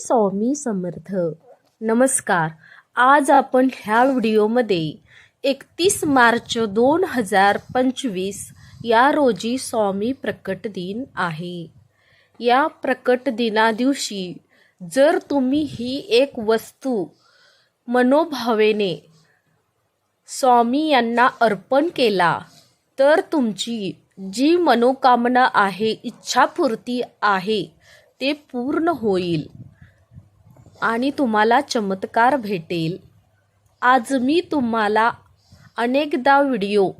स्वामी समर्थ. नमस्कार. आज आपण ह्या व्हिडिओमध्ये एकतीस मार्च दोन हजार पंचवीस या रोजी स्वामी प्रकट दिन आहे. या प्रकट दिना दिवशी जर तुम्ही ही एक वस्तू मनोभावेने स्वामी यांना अर्पण केला तर तुमची जी मनोकामना आहे इच्छापूर्ती आहे ते पूर्ण होईल. आणि तुम्हाला चमत्कार भेटेल. आज मी तुम्हाला अनेकदा व्हिडिओ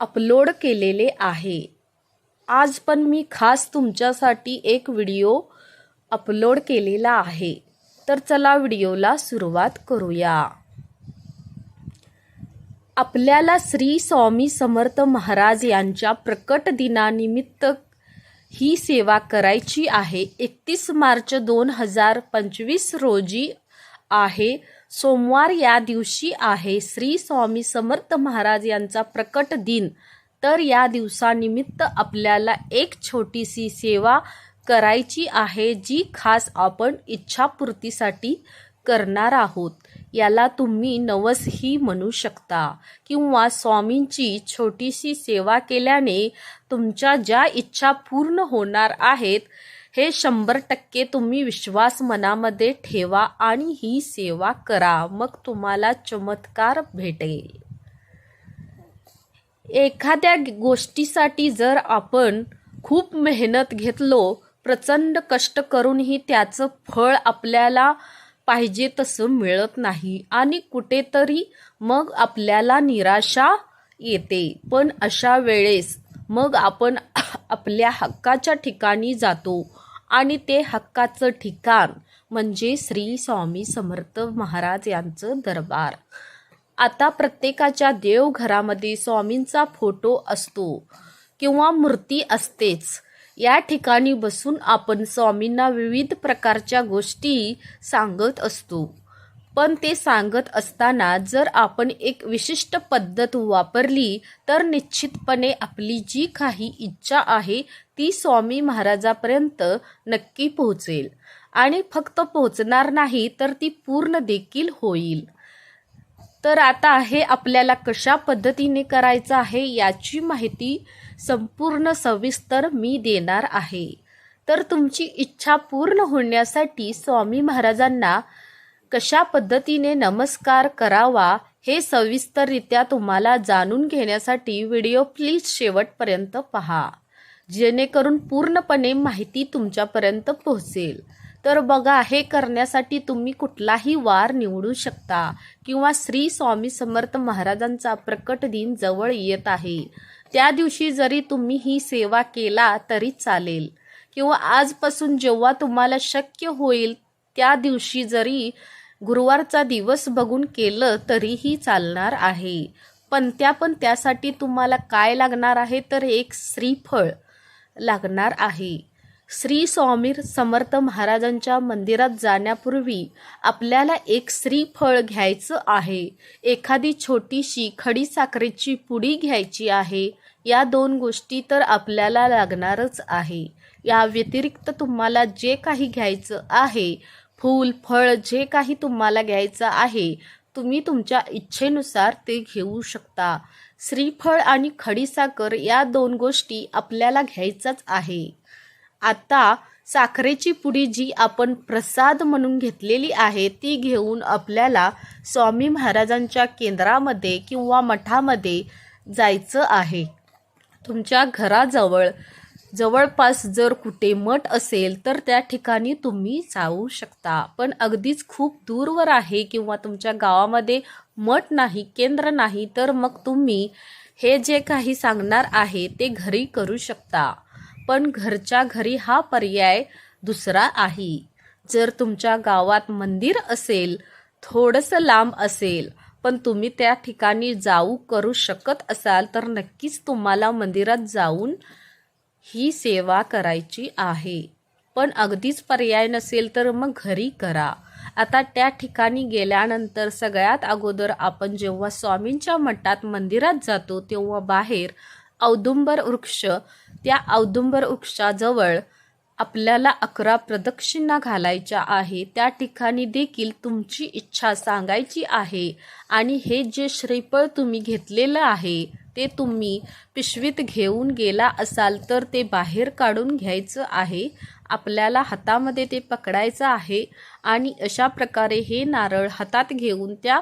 अपलोड केलेले आहे. आज पण मी खास तुमच्यासाठी एक व्हिडिओ अपलोड केलेला आहे. तर चला व्हिडिओला सुरुवात करूया. आपल्याला श्री स्वामी समर्थ महाराज यांच्या प्रकट दिनानिमित्त ही सेवा करायची आहे. एकतीस मार्च दोन हजार पंचवीस रोजी आहे. सोमवार या दिवशी आहे. श्री स्वामी समर्थ महाराज यांचा प्रकट दिन. तर या दिवसानिमित्त आपल्याला एक छोटीशी सेवा करायची आहे जी खास आपण इच्छापूर्तीसाठी करणार आहोत. याला तुम्ही नवसही म्हणू शकता. किंवा स्वामींची छोटीशी सेवा केल्याने तुमच्या ज्या इच्छा पूर्ण होणार आहेत हे शंभर टक्के तुम्ही विश्वास मनामध्ये ठेवा आणि ही सेवा करा. मग तुम्हाला चमत्कार भेटेल. एखाद्या गोष्टीसाठी जर आपण खूप मेहनत घेतलो प्रचंड कष्ट करूनही त्याचं फळ आपल्याला पाहिजे तसं मिळत नाही आणि कुठेतरी मग आपल्याला निराशा येते. पण अशा वेळेस मग आपण आपल्या हक्काच्या ठिकाणी जातो आणि ते हक्काचं ठिकाण म्हणजे श्री स्वामी समर्थ महाराज यांचं दरबार. आता प्रत्येकाच्या देवघरामध्ये स्वामींचा फोटो असतो किंवा मूर्ती असतेच. या ठिकाणी बसून आपण स्वामींना विविध प्रकारच्या गोष्टी सांगत असतो. पण ते सांगत असताना जर आपण एक विशिष्ट पद्धत वापरली तर निश्चितपणे आपली जी काही इच्छा आहे ती स्वामी महाराजापर्यंत नक्की पोहोचेल. आणि फक्त पोहोचणार नाही तर ती पूर्ण देखील होईल. तर आता हे आपल्याला कशा पद्धतीने करायचं आहे याची माहिती संपूर्ण सविस्तर मी देणार आहे. तर तुमची इच्छा पूर्ण होण्यासाठी स्वामी महाराजांना कशा पद्धतीने नमस्कार करावा हे सविस्तररित्या तुम्हाला जाणून घेण्यासाठी व्हिडिओ प्लीज शेवटपर्यंत पहा. जेणेकरून पूर्णपणे माहिती तुमच्यापर्यंत पोहोचेल. तर बघा हे करण्यासाठी तुम्ही कुठलाही वार निवडू शकता किंवा श्री स्वामी समर्थ महाराजांचा प्रकट दिन जवळ येत आहे. त्या दिवशी जरी तुम्ही ही सेवा केला तरी चालेल. किंवा आजपासून जेव्हा तुम्हाला शक्य होईल त्या दिवशी जरी गुरुवारचा दिवस बघून केलं तरीही चालणार आहे. पण त्या पण त्यासाठी तुम्हाला काय लागणार आहे तर एक श्रीफळ लागणार आहे. श्री स्वामीर समर्थ महाराजांच्या मंदिरात जाण्यापूर्वी आपल्याला एक श्रीफळ घ्यायचं आहे. एखादी छोटीशी खडी साखरेची पुडी घ्यायची आहे. या दोन गोष्टी तर आपल्याला लागणारच आहे. या व्यतिरिक्त तुम्हाला जे काही घ्यायचं आहे फूल फळ जे काही तुम्हाला घ्यायचं आहे तुम्ही तुमच्या इच्छेनुसार ते घेऊ शकता. श्रीफळ आणि खडीसाखर या दोन गोष्टी आपल्याला घ्यायचाच आहे. आता साखरेची पुडी जी आपण प्रसाद म्हणून घेतलेली आहे ती घेऊन आपल्याला स्वामी महाराजांच्या केंद्रामध्ये किंवा मठामध्ये जायचं आहे. तुमच्या घराजवळ जवळपास जर कुठे मठ असेल तर त्या ठिकाणी तुम्ही जाऊ शकता. पण अगदीच खूप दूरवर आहे किंवा तुमच्या गावामध्ये मठ नाही केंद्र नाही तर मग तुम्ही हे जे काही सांगणार आहे ते घरी करू शकता. पण घरच्या घरी हा पर्याय दुसरा आहे. जर तुमच्या गावात मंदिर असेल थोडंसं लांब असेल पण तुम्ही त्या ठिकाणी जाऊ करू शकत असाल तर नक्कीच तुम्हाला मंदिरात जाऊन ही सेवा करायची आहे. पण अगदीच पर्याय नसेल तर मग घरी करा. आता त्या ठिकाणी गेल्यानंतर सगळ्यात अगोदर आपण जेव्हा स्वामींच्या मठात मंदिरात जातो तेव्हा बाहेर औदुंबर वृक्ष त्या औदुंबर वृक्षाजवळ आपल्याला अकरा प्रदक्षिणा घालायच्या आहे. त्या ठिकाणी देखील तुमची इच्छा सांगायची आहे. आणि हे जे श्रीफळ तुम्ही घेतलेलं आहे ते तुम्ही पिशवीत घेऊन गेला असाल तर ते बाहेर काढून घ्यायचं आहे. आपल्याला हातामध्ये ते पकडायचं आहे. आणि अशा प्रकारे हे नारळ हातात घेऊन त्या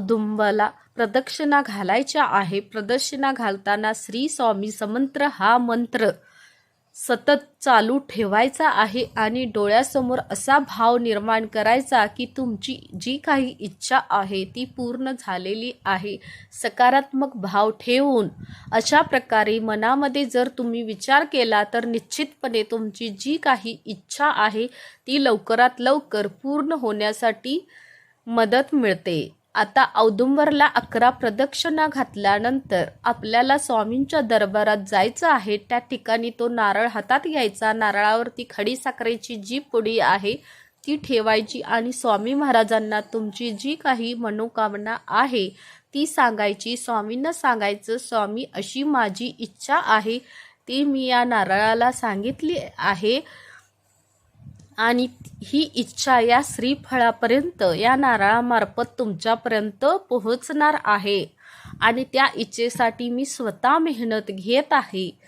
दुंबला प्रदक्षिणा घालायच्या आहे. प्रदक्षिणा घालताना श्री स्वामी समंत्र हा मंत्र सतत चालू ठेवायचा आहे आणि डोळ्यासमोर असा भाव निर्माण करायचा की तुमची जी काही इच्छा आहे ती पूर्ण झालेली आहे. सकारात्मक भाव ठेवून अशा प्रकारे मनामध्ये जर तुम्ही विचार केला तर निश्चितपणे तुमची जी काही इच्छा आहे ती लवकरात लवकर पूर्ण होण्यासाठी मदत मिळते. आता औदुंबरला अकरा प्रदक्षिणा घातल्यानंतर आपल्याला स्वामींच्या दरबारात जायचं आहे त्या ठिकाणी तो नारळ हातात घ्यायचा. नारळावरती खडी साखरेची जी पुडी आहे ती ठेवायची आणि स्वामी महाराजांना तुमची जी काही मनोकामना आहे ती सांगायची. स्वामींना सांगायचं स्वामी अशी माझी इच्छा आहे ती मी या नारळाला सांगितली आहे. आणि ही इच्छा या श्रीफळापर्यंत या नारळामार्फत तुमच्यापर्यंत पोहोचणार आहे. आणि त्या इच्छेसाठी मी स्वतः मेहनत घेत आहे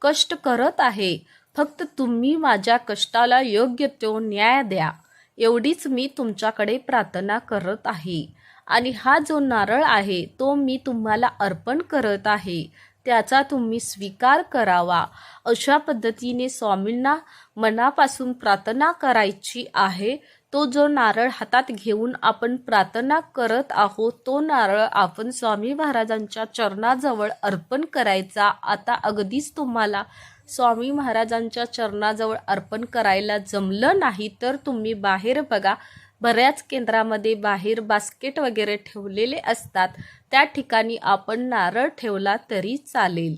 कष्ट करत आहे. फक्त तुम्ही माझ्या कष्टाला योग्य तो न्याय द्या. एवढीच मी तुमच्याकडे प्रार्थना करत आहे. आणि हा जो नारळ आहे तो मी तुम्हाला अर्पण करत आहे. त्याचा तुम्ही स्वीकार करावा. अशा पद्धतीने स्वामींना मनापासून प्रार्थना करायची आहे. तो जो नारळ हातात घेऊन आपण प्रार्थना करत आहोत तो नारळ आपण स्वामी महाराजांच्या चरणाजवळ अर्पण करायचा. आता अगदीच तुम्हाला स्वामी महाराजांच्या चरणाजवळ अर्पण करायला जमलं नाही तर तुम्ही बाहेर बघा. बऱ्याच केंद्रामध्ये बाहेर बास्केट वगैरे ठेवलेले असतात. त्या ठिकाणी आपण नारळ ठेवला तरी चालेल.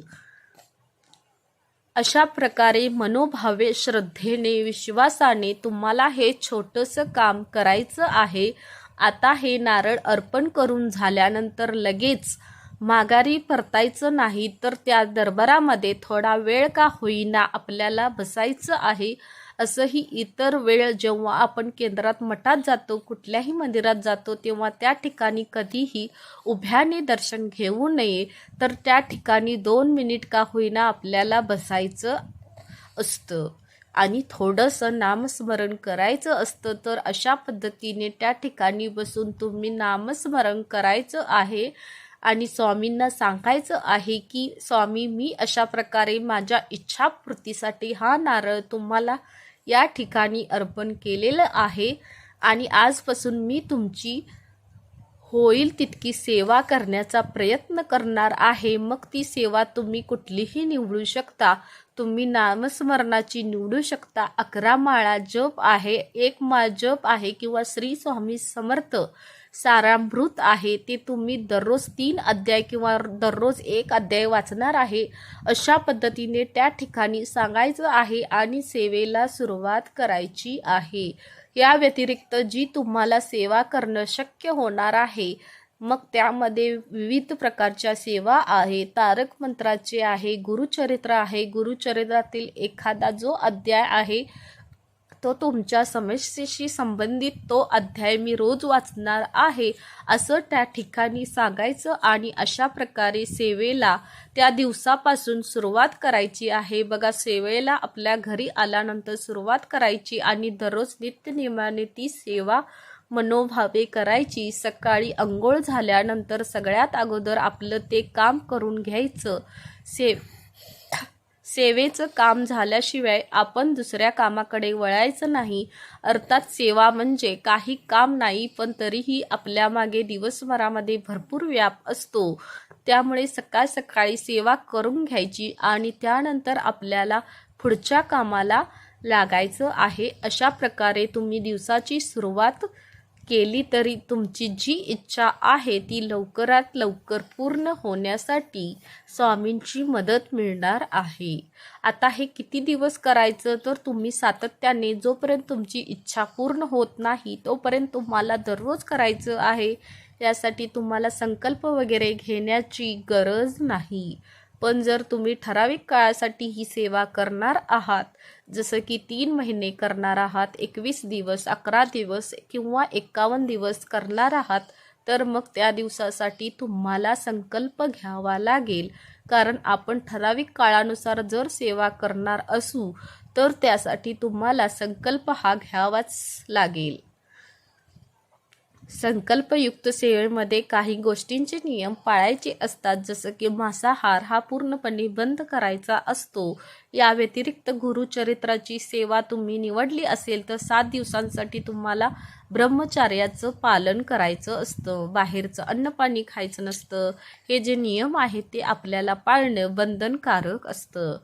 अशा प्रकारे मनोभावे श्रद्धेने विश्वासाने तुम्हाला हे छोटंसं काम करायचं आहे. आता हे नारळ अर्पण करून झाल्यानंतर लगेच माघारी परतायचं नाही तर त्या दरबारामध्ये थोडा वेळ का होईना आपल्याला बसायचं आहे. असंही इतर वेळ जेव्हा आपण केंद्रात मठात जातो कुठल्याही मंदिरात जातो तेव्हा त्या ठिकाणी कधीही उभ्याने दर्शन घेऊ नये. तर त्या ठिकाणी दोन मिनिट का होईना आपल्याला बसायचं असतं आणि थोडंसं नामस्मरण करायचं असतं. तर अशा पद्धतीने त्या ठिकाणी बसून तुम्ही नामस्मरण करायचं आहे आणि स्वामींना सांगायचं आहे की स्वामी मी अशा प्रकारे माझ्या इच्छापूर्तीसाठी हा नारळ तुम्हाला या ठिकाणी अर्पण केलेलं आहे. आणि आजपासून मी तुमची होईल तितकी सेवा करण्याचा प्रयत्न करणार आहे. मग ती सेवा तुम्ही कुठलीही निवडू शकता. तुम्ही नामस्मरणाची निवडू शकता. अकरा माळा जप आहे. एक माळ जप आहे किंवा श्री स्वामी समर्थ सारामृत आहे. ते तुम्ही दररोज तीन अध्याय किंवा दररोज एक अध्याय वाचणार आहे. अशा पद्धतीने त्या ठिकाणी सांगायचं आहे आणि सेवेला सुरुवात करायची आहे. या व्यतिरिक्त जी तुम्हाला सेवा करणं शक्य होणार आहे मग त्यामध्ये विविध प्रकारच्या सेवा आहे. तारक मंत्राचे आहे गुरुचरित्र आहे. गुरुचरित्रातील एखादा जो अध्याय आहे तो तुमच्या समस्येशी संबंधित तो अध्याय मी रोज वाचणार आहे असं त्या ठिकाणी सांगायचं आणि अशा प्रकारे सेवेला त्या दिवसापासून सुरुवात करायची आहे. बघा सेवेला आपल्या घरी आल्यानंतर सुरुवात करायची आणि दररोज नित्यनियमाने ती सेवा मनोभावे करायची. सकाळी अंघोळ झाल्यानंतर सगळ्यात अगोदर आपलं ते काम करून घ्यायचं. से सेवेचं काम झाल्याशिवाय आपण दुसऱ्या कामाकडे वळायचं नाही. अर्थात सेवा म्हणजे काही काम नाही पण तरीही आपल्या मागे दिवसभरामध्ये भरपूर व्याप असतो. त्यामुळे सकाळ सकाळी सेवा करून घ्यायची आणि त्यानंतर आपल्याला पुढच्या कामाला लागायचं आहे. अशा प्रकारे तुम्ही दिवसाची सुरुवात केली तरी तुमची जी इच्छा आहे ती लवकरात लवकर पूर्ण होण्यासाठी स्वामींची मदत मिळणार आहे. आता हे किती दिवस करायचं? तर तुम्ही सातत्याने जोपर्यंत तुमची इच्छा पूर्ण होत नाही तोपर्यंत तुम्हाला दररोज करायचं आहे. यासाठी तुम्हाला संकल्प वगैरे घेण्याची गरज नाही. पण जर तुम्ही ठराविक काळासाठी ही सेवा करणार आहात जसं की तीन महिने करणार आहात एकवीस दिवस अकरा दिवस किंवा एकावन्न दिवस करणार आहात तर मग त्या दिवसासाठी तुम्हाला संकल्प घ्यावा लागेल. कारण आपण ठराविक काळानुसार जर सेवा करणार असू तर त्यासाठी तुम्हाला संकल्प हा घ्यावाच लागेल. संकल्पयुक्त सेवेमध्ये काही गोष्टींचे नियम पाळायचे असतात जसं की मांसाहार हा पूर्णपणे बंद करायचा असतो. या व्यतिरिक्त गुरुचरित्राची सेवा तुम्ही निवडली असेल तर सात दिवसांसाठी तुम्हाला ब्रह्मचार्याचं पालन करायचं असतं. बाहेरचं अन्नपाणी खायचं नसतं. हे जे नियम आहेत ते आपल्याला पाळणं बंधनकारक असतं.